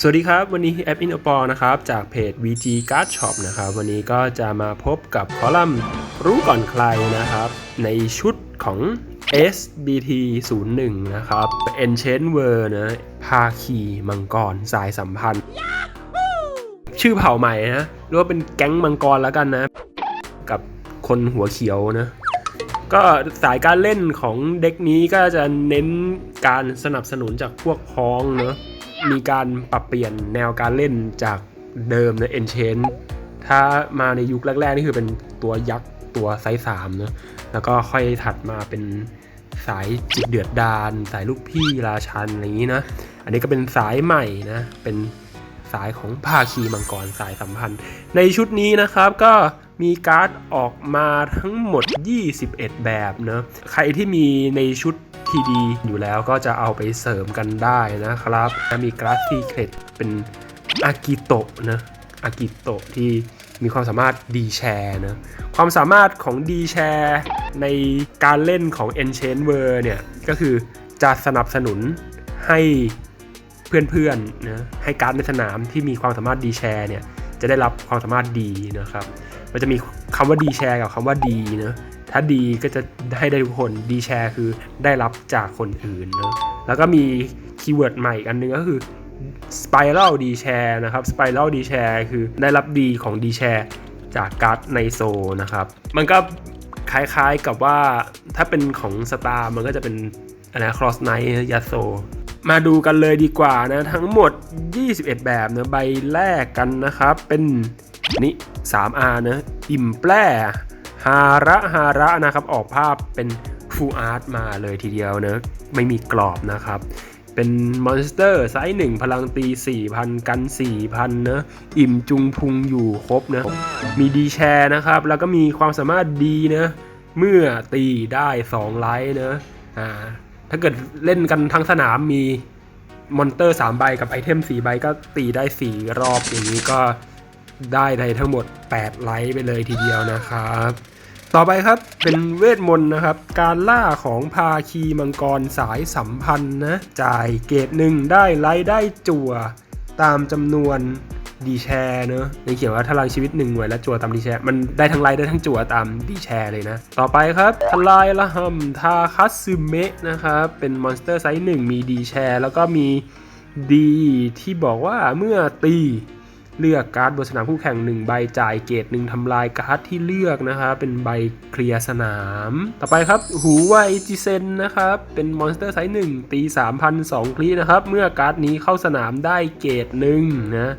สวัสดีครับ วันนี้แอปอินอปอนะครับ จากเพจ VG Card Shop นะครับ วันนี้ก็จะมาพบกับคอลัมน์รู้ก่อนใครนะครับ ในชุดของ SBT 01นะครับ Enchant World นะภาคีมังกร สายสัมพันธ์ ชื่อเผ่าใหม่นะหรือว่าเป็นแก๊งมังกรแล้วกันนะ กับคนหัวเขียวนะก็สายการเล่นของเด็กนี้ก็จะเน้นการสนับสนุนจากพวกพ้องเนอะ มีการปรับเปลี่ยนแนวการเล่นจากเดิมนะ Enchain ถ้ามาในยุคแรก ๆ นี่คือเป็นตัวยักษ์ตัวไซส์สามเนอะแล้วก็ค่อยถัดมาเป็นสายจิตเดือดดานสายลูกพี่ราชันอะไรอย่างนี้นะ อันนี้ก็เป็นสายใหม่นะ เป็นสายของภาคีมังกรสายสัมพันธ์ ในชุดนี้นะครับก็ มีการ์ดออกมาทั้งหมด 21 แบบเนะใครที่มีในชุดทีดีอยู่แล้วก็จะเอาไปเสริมกันได้นะครับและมีการ์ดซีเครตเป็นอากิโตะนะอากิโตะที่มีความสามารถดีแชร์นะความสามารถของดีแชร์ในการเล่นของ Enchain World เนี่ย ก็คือจะสนับสนุนให้เพื่อนๆนะให้การดในสนามที่มีความสามารถดีแชร์เนี่ย จะได้รับความสามารถดีนะครับ มันจะมีคำว่าดีแชร์กับคำว่าดีเนะถ้าดีก็จะให้ได้ทุกคนดีแชร์คือได้รับจากคนอื่นเนะแล้วก็มีคีย์เวิร์ดใหม่อีกอันนึงก็คือ Spiral D Share นะครับ Spiral D Share คือได้รับดีของ D Share จากการ์ดในโซนะครับมันก็คล้ายๆกับว่าถ้าเป็นของสตาร์มันก็จะเป็นอะไร Cross Knight ยาโซมาดูกันเลยดีกว่านะ ทั้งหมด 21 แบบเนะใบแรกกันนะครับ เป็น นี่ 3R นะอิ่มแปร่ฮาระฮาระนะครับ ออกภาพเป็นฟูอาร์ตมาเลยทีเดียวเนะไม่มีกรอบนะครับ เป็นมอนสเตอร์ไซส์1พลังตี 4,000 กัน 4,000เนะอิ่มจุงพุงอยู่ครบนะ มีดีแชร์นะครับ แล้วก็มีความสามารถดีนะเมื่อตีได้ 2 ไลท์นะอ่าถ้าเกิดเล่นกันทั้งสนามมีมอนเตอร์ 3 ใบกับไอเทม 4 ใบก็ตีได้ 4 รอบอย่างนี้ก็ ได้ในทั้งหมด 8 ไลท์ไปเลยทีเดียวนะครับ ต่อไปครับเป็นเวทมนต์นะครับ การล่าของภาคีมังกรสายสัมพันธ์นะ จ่ายเกรดหนึ่งได้ไลท์ได้จั่วตามจำนวนดีแชร์เนอะในเขียนว่าพลังชีวิตหนึ่งหน่วยและจั่วตามดีแชร์ มันได้ทั้งไลท์ได้ทั้งจั่วตามดีแชร์เลยนะ ต่อไปครับทลายละหำทาคัตซึเมะนะครับ เป็นมอนสเตอร์ไซส์หนึ่งมีดีแชร์ แล้วก็มีดีที่บอกว่าเมื่อตี เลือกการ์ดบนสนามคู่แข่ง 1 ใบจ่ายเกรดหนึ่งทำลายการ์ดที่เลือกนะครับเป็นใบเคลียร์สนาม ต่อไปครับ หูไวจิเซนนะครับเป็นมอนสเตอร์ไซส์หนึ่งตี3,002คลีนะครับ เมื่อการ์ดนี้เข้าสนามได้เกรดหนึ่งนะ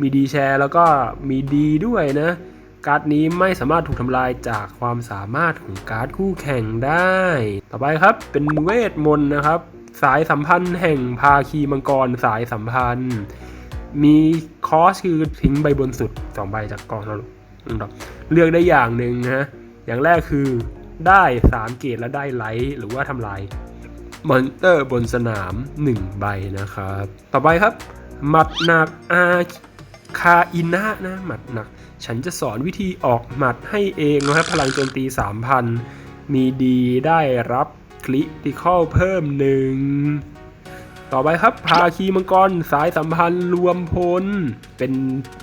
มีดีแชร์แล้วก็มีดีด้วยนะการ์ดนี้ไม่สามารถถูกทำลายจากความสามารถของการ์ดคู่แข่งได้ ต่อไปครับเป็นเวทมนต์นะครับ สายสัมพันธ์แห่งภาคีมังกรสายสัมพันธ์ มีคอสคือทิ้งใบบนสุด2ใบจากกองสรุปเลือกได้อย่างหนึ่งนะอย่างแรกคือได้3เกรดและได้ไลท์หรือว่าทำลายมอนเตอร์บนสนาม 1 ใบนะครับ ต่อไปครับ หมัดหนักอาคาอินะนะหมัดหนัก ฉันจะสอนวิธีออกหมัดให้เองนะครับพลังโจมตี 3,000 มีดีได้รับคลิติคอลเพิ่มหนึ่ง ต่อไปครับภาคีมังกรสายสัมพันธ์รวมพล เป็น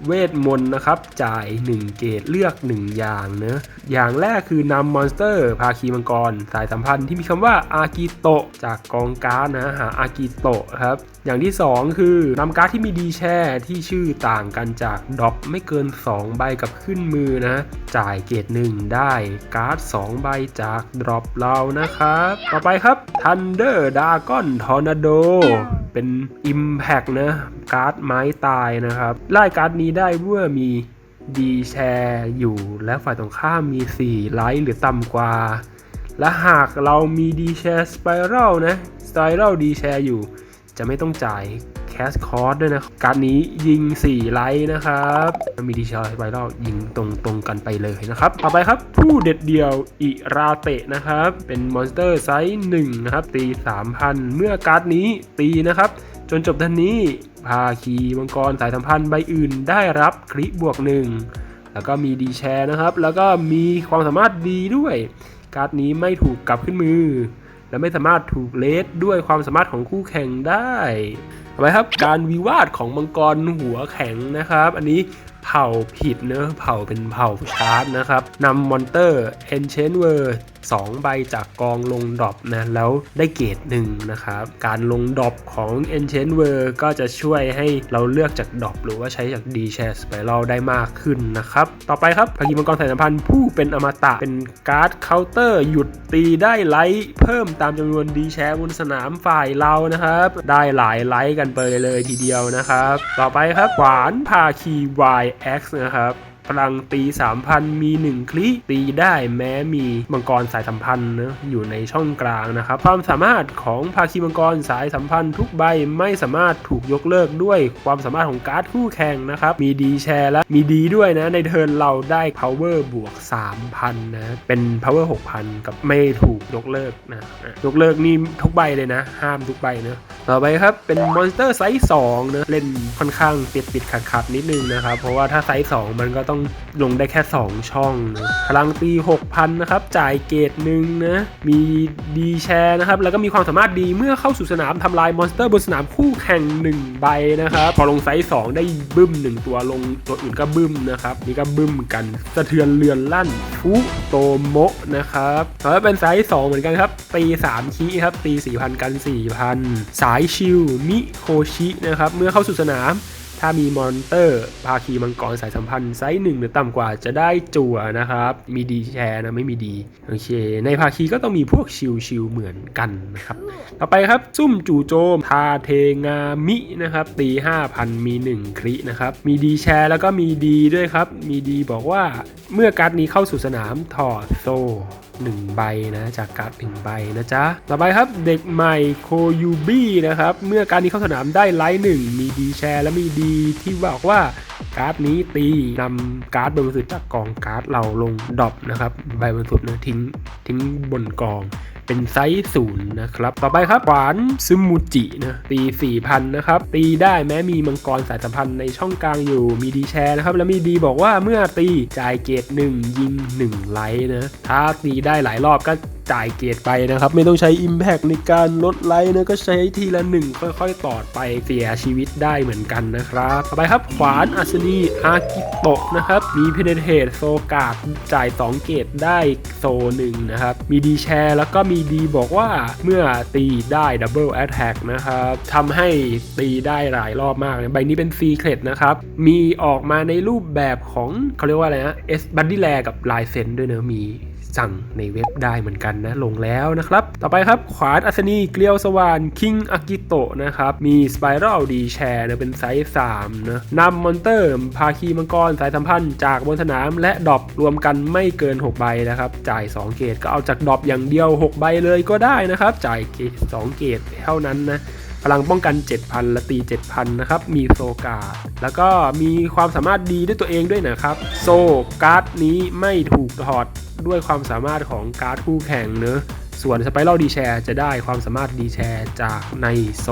เวทมนต์นะครับ จ่าย 1 เกรดเลือก 1 อย่างเนะอย่างแรกคือนำมอนสเตอร์ ภาคีมังกร สายสัมพันธ์ที่มีคำว่าอากิโตะจากกองการ์ดนะหาอากิโตะครับ อย่างที่ 2 คือนำการ์ดที่มีดีแช่ที่ชื่อต่างกันจากดรอปไม่เกิน 2 ใบกับขึ้นมือนะ จ่ายเกรดหนึ่งได้การ์ด 2 ใบจากดรอปเรานะครับ ต่อไปครับ Thunder Dragon Tornado เป็น Impact นะ การ์ดไม้ตายนะครับ ไล่การ์ดนี้ได้เมื่อมีดีแชร์อยู่และฝ่ายตรงข้ามมี 4 ไลท์หรือต่ำกว่า และหากเรามีดีแชร์สไปรัลนะสไปรัลดีแชร์อยู่ จะไม่ต้องจ่ายแคสคอร์สด้วยนะการนี้ยิง 4 ไลท์นะครับมีดีแชร์ไปรัลยิงตรงตรงกันไปเลยนะครับ ต่อไปครับ ผู้เด็ดเดี่ยวอิราเตะนะครับ เป็นมอนสเตอร์ไซส์1นะครับ ตี 3,000 เมื่อการ์ดนี้ตีนะครับ จนจบทันนี้ภาคีมังกรสายสัมพันธ์ใบอื่นได้รับคลิบวกหนึ่งแล้วก็มีดีแชร์นะครับ แล้วก็มีความสามารถดีด้วย การ์ดนี้ไม่ถูกกลับขึ้นมือ และไม่สามารถถูกเลสด้วยความสามารถของคู่แข่งได้ทำไมครับการวิวาทของมังกรหัวแข็งนะครับ อันนี้ เผ่าผิดเนอะเผ่าเป็นเผ่าชาร์จนะครับนำมอนเตอร์ Enchant w o r d สองใบจากกองลงดรอปนะ แล้วได้เกรดหนึ่งนะครับ การลงดรอปของ Enchant w o r d ก็จะช่วยให้เราเลือกจากดรอปหรือว่าใช้จาก D Share Spiral ได้มากขึ้นนะครับ ต่อไปครับภาคีมังกรสายสัมพันธ์ผู้เป็นอมตะ เป็นการ์ดเคาน์เตอร์หยุดตีได้ไลท์เพิ่มตามจำนวน D Share บนสนามฝ่ายเรานะครับ ได้หลายไลท์กันไปเลยทีเดียวนะครับ ต่อไปครับขวานภาคี YX นะครับ พลังตี3,000 มี 1 คลิตีได้แม้มีมังกรสายสัมพันธ์นะอยู่ในช่องกลางนะครับ ความสามารถของภาคีมังกรสายสัมพันธ์ทุกใบไม่สามารถถูกยกเลิกด้วยความสามารถของการ์ดคู่แข่งนะครับ มีดีแชร์และมีดีด้วยนะ ในเทิร์นเราได้ power บวก 3,000 นะ เป็น power 6,000 กับไม่ถูกยกเลิกนะ ยกเลิกนี่ทุกใบเลยนะ ห้ามทุกใบนะต่อไปครับ เป็นมอนสเตอร์ไซส์2นะ เล่นค่อนข้างปิดปิดขัดขัดนิดนึงนะครับ เพราะว่าถ้าไซส์2มันก็ต้องลงได้แค่ 2 ช่องนะพลังตี 6,000 นะครับ จ่ายเกรดหนึ่งนะ มีดีแชร์นะครับ แล้วก็มีความสามารถดีเมื่อเข้าสู่สนามทำลายมอนสเตอร์บนสนามคู่แข่ง 1 ใบนะครับ พอลงไซส์ 2 ได้บึ้ม 1 ตัวลงตัวอื่นก็บึ้มนะครับ นี่ก็บึ้มกัน สะเทือนเรือนลั่นฟุโตโมะนะครับแล้วเป็นไซส์ 2 เหมือนกันครับ ตี 3 คีครับ ตี 4,000 กัน 4,000 สายชิลมิโคชินะครับ เมื่อเข้าสู่สนาม ถ้ามีมอนเตอร์ภาคีมังกรสายสัมพันธ์ไซส์หนึ่งหรือต่ำกว่าจะได้จั่วนะครับ มีดีแชร์นะไม่มีดีโอเค ในภาคีก็ต้องมีพวกชิลชิลเหมือนกันนะครับต่อไปครับซุ่มจู่โจมทาเทงามินะครับตี 5,000 มี 1คลินะครับ มีดีแชร์แล้วก็มีดีด้วยครับ มีดีบอกว่าเมื่อการ์ดนี้เข้าสู่สนามถอดโซ่1 ใบนะจากการ์ด1ใบนะจ๊ะ ต่อไปครับเด็กใหม่โคยูบี้นะครับ เมื่อการนี้เข้าสนามได้ไลท์หนึ่งมีดีแชร์และมีดีที่บอกว่า การ์ดนี้ตีนำการ์ดใบริสุทธิ์จากกองการ์ดเราลงดรอปนะครับใบบริสุทธิ์นะทิ้งทิ้งบนกอง เป็นไซส์ศูนย์นะครับ ต่อไปครับขวานซึมูจินะตี4,000นะครับ ตีได้แม้มีมังกรสายสัมพันธ์ในช่องกลางอยู่มีดีแชร์นะครับ แล้วมีดีบอกว่าเมื่อตีจ่ายเกรด1ยิง1ไลท์นะถ้าตีได้หลายรอบก็ จ่ายเกรดไปนะครับ ไม่ต้องใช้ Impact ในการลดไลท์นะก็ใช้ทีละ1ค่อยๆ ตอดไปเสียชีวิตได้เหมือนกันนะครับต่อไปครับขวานอัศนีอากิโตะนะครับ มีเพเนเทตโซกาดจ่าย 2 เกรดได้โซหนึ่งนะครับ มีดีแชร์แล้วก็มีดีบอกว่าเมื่อตีได้ดับเบิลแอ t แทกนะครับทำให้ตีได้หลายรอบมากเลยใบนี้เป็นซีเครตนะครับมีออกมาในรูปแบบของเขาเรียกว่าอะไรนะเอสบัดดี้แลกับลายเซนด้วยเนอะมี สั่งในเว็บได้เหมือนกันนะ ลงแล้วนะครับ ต่อไปครับ ขวานอัศนีเกลียวสว่านคิงอากิโตะนะครับ มีสไปรัลดีแชร์นะเป็นไซส์3นะนำมอนเตอร์ พาคีมังกร สายสัมพันธ์จากบนสนามและดอปรวมกันไม่เกิน 6 ใบนะครับ จ่าย 2 เกตก็เอาจากดอปอย่างเดียว 6 ใบเลยก็ได้นะครับ จ่ายเกต2เกตเท่านั้นนะ พลังป้องกัน 7,000 และตี 7,000 นะครับ มีโซการ์ดแล้วก็มีความสามารถดีด้วยตัวเองด้วยนะครับ โซการ์ดนี้ไม่ถูกถอดด้วยความสามารถของการ์ดคู่แข่งเนอะส่วนสไปรัลดีแชร์จะได้ความสามารถดีแชร์จากในโซ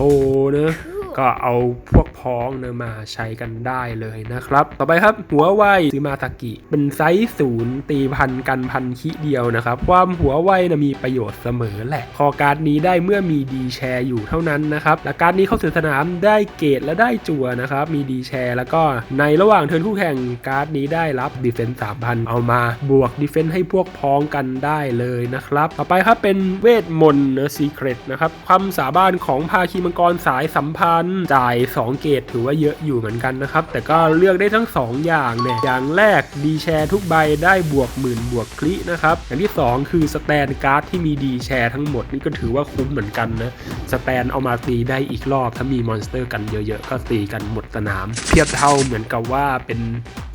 เนอะ ก็เอาพวกพ้องเนอะมาใช้กันได้เลยนะครับ ต่อไปครับหัวไวซึมาตากิ เป็นไซส์ศูนย์ตีพันกันพันคิเดียวนะครับ ความหัวไวนะมีประโยชน์เสมอแหละ คอการ์ดนี้ได้เมื่อมีดีแชร์อยู่เท่านั้นนะครับ และการดนี้เข้าสู่สนามได้เกรดและได้จั่วนะครับ มีดีแชร์แล้วก็ในระหว่างเทิร์นคู่แข่งการ์ดนี้ได้รับดีเฟนส์3,000เอามาบวกดีเฟนส์ให้พวกพ้องกันได้เลยนะครับ ต่อไปครับเป็นเวทมนต์เนอะซีเครตนะครับความสามารถของภาคีมังกรสายสัมพันธ์จ่าย 2 เกรดถือว่าเยอะอยู่เหมือนกันนะครับ แต่ก็เลือกได้ทั้ง 2 อย่างเนี่ย อย่างแรกดีแชร์ทุกใบได้บวกหมื่นบวกคลินะครับ อย่างที่ 2 คือสแตนการ์ดที่มีดีแชร์ทั้งหมดนี่ก็ถือว่าคุ้มเหมือนกันนะ สแตนเอามาตีได้อีกรอบ ถ้ามีมอนสเตอร์กันเยอะๆ ก็ตีกันหมดสนาม เทียบเท่าเหมือนกับว่าเป็น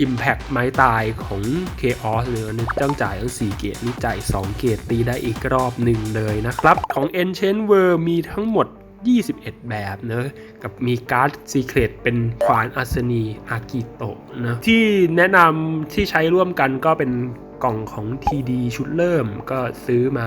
Impact ไม้ตายของ Chaos เลยนึกต้องจ่ายทั้ง4เกรดนี่จ่าย2เกรดตีได้อีกรอบหนึ่งเลยนะครับ ของ Enchant World มีทั้งหมด 21 แบบเนอะกับมีการ์ดซีเครตเป็นขวานอัศนีอากิโตะนะที่แนะนำที่ใช้ร่วมกันก็เป็นกล่องของ TD ชุดเริ่มก็ซื้อมา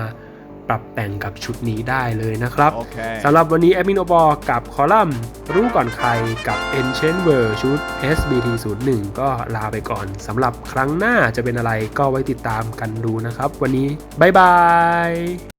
ปรับแต่งกับชุดนี้ได้เลยนะครับ Okay. สำหรับวันนี้แอดมินโอปอกับคอลัมน์ รู้ก่อนใครกับ Ancient World ชุด SBT 0 1ก็ลาไปก่อนสำหรับครั้งหน้าจะเป็นอะไรก็ไว้ติดตามกันดูนะครับ วันนี้ บ๊ายบาย